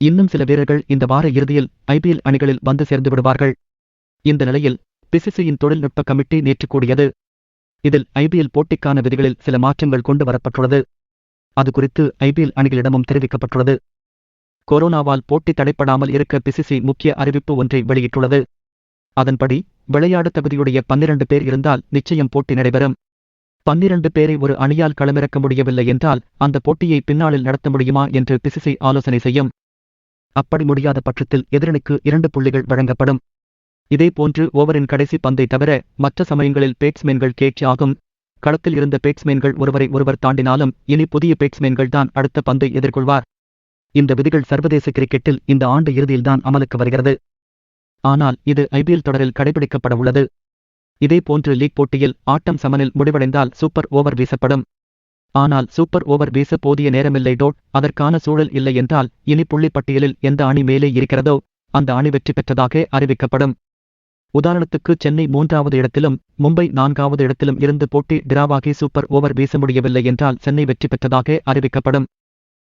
இன்னும் சில வீரர்கள் இந்த வார இறுதியில் ஐபிஎல் அணிகளில் வந்து சேர்ந்து விடுவார்கள். இந்த நிலையில் பிசிசியின் தொழில்நுட்ப கமிட்டி நேற்று கூடியது. இதில் ஐபிஎல் போட்டிக்கான விதிகளில் சில மாற்றங்கள் கொண்டு வரப்பட்டுள்ளது. அது குறித்து ஐபிஎல் அணிகளிடமும் தெரிவிக்கப்பட்டுள்ளது. கொரோனாவால் போட்டி தடைப்படாமல் இருக்க பிசிசி முக்கிய அறிவிப்பு ஒன்றை வெளியிட்டுள்ளது. அதன்படி விளையாட தகுதியுடைய பன்னிரண்டு பேர் இருந்தால் நிச்சயம் போட்டி நடைபெறும். பன்னிரண்டு பேரை ஒரு அணியால் களமிறக்க முடியவில்லை என்றால் அந்த போட்டியை பின்னாளில் நடத்த முடியுமா என்று பிசிசி ஆலோசனை செய்யும். அப்படி முடியாத பட்சத்தில் எதிரணிக்கு இரண்டு புள்ளிகள் வழங்கப்படும். இதேபோன்று ஓவரின் கடைசி பந்தை தவிர மற்ற சமயங்களில் பேட்ஸ்மேன்கள் கேட்சி ஆகும். களத்தில் இருந்த பேட்ஸ்மேன்கள் ஒருவரை ஒருவர் தாண்டினாலும் இனி புதிய பேட்ஸ்மேன்கள் தான் அடுத்த பந்தை எதிர்கொள்வார். இந்த விதிகள் சர்வதேச கிரிக்கெட்டில் இந்த ஆண்டு இறுதியில்தான் அமலுக்கு வருகிறது. ஆனால் இது ஐபிஎல் தொடரில் கடைபிடிக்கப்பட உள்ளது. இதேபோன்று லீக் போட்டியில் ஆட்டம் சமனில் முடிவடைந்தால் சூப்பர் ஓவர் வீசப்படும். ஆனால் சூப்பர் ஓவர் வீச போதிய நேரமில்லை. டோட் அதற்கான சூழல் இல்லை என்றால் இனி புள்ளிப்பட்டியலில் எந்த அணி மேலே இருக்கிறதோ அந்த அணி வெற்றி பெற்றதாக அறிவிக்கப்படும். உதாரணத்துக்கு சென்னை மூன்றாவது இடத்திலும் மும்பை நான்காவது இடத்திலும் இருந்து போட்டி டிராவாகி சூப்பர் ஓவர் வீச முடியவில்லை என்றால் சென்னை வெற்றி பெற்றதாக அறிவிக்கப்படும்.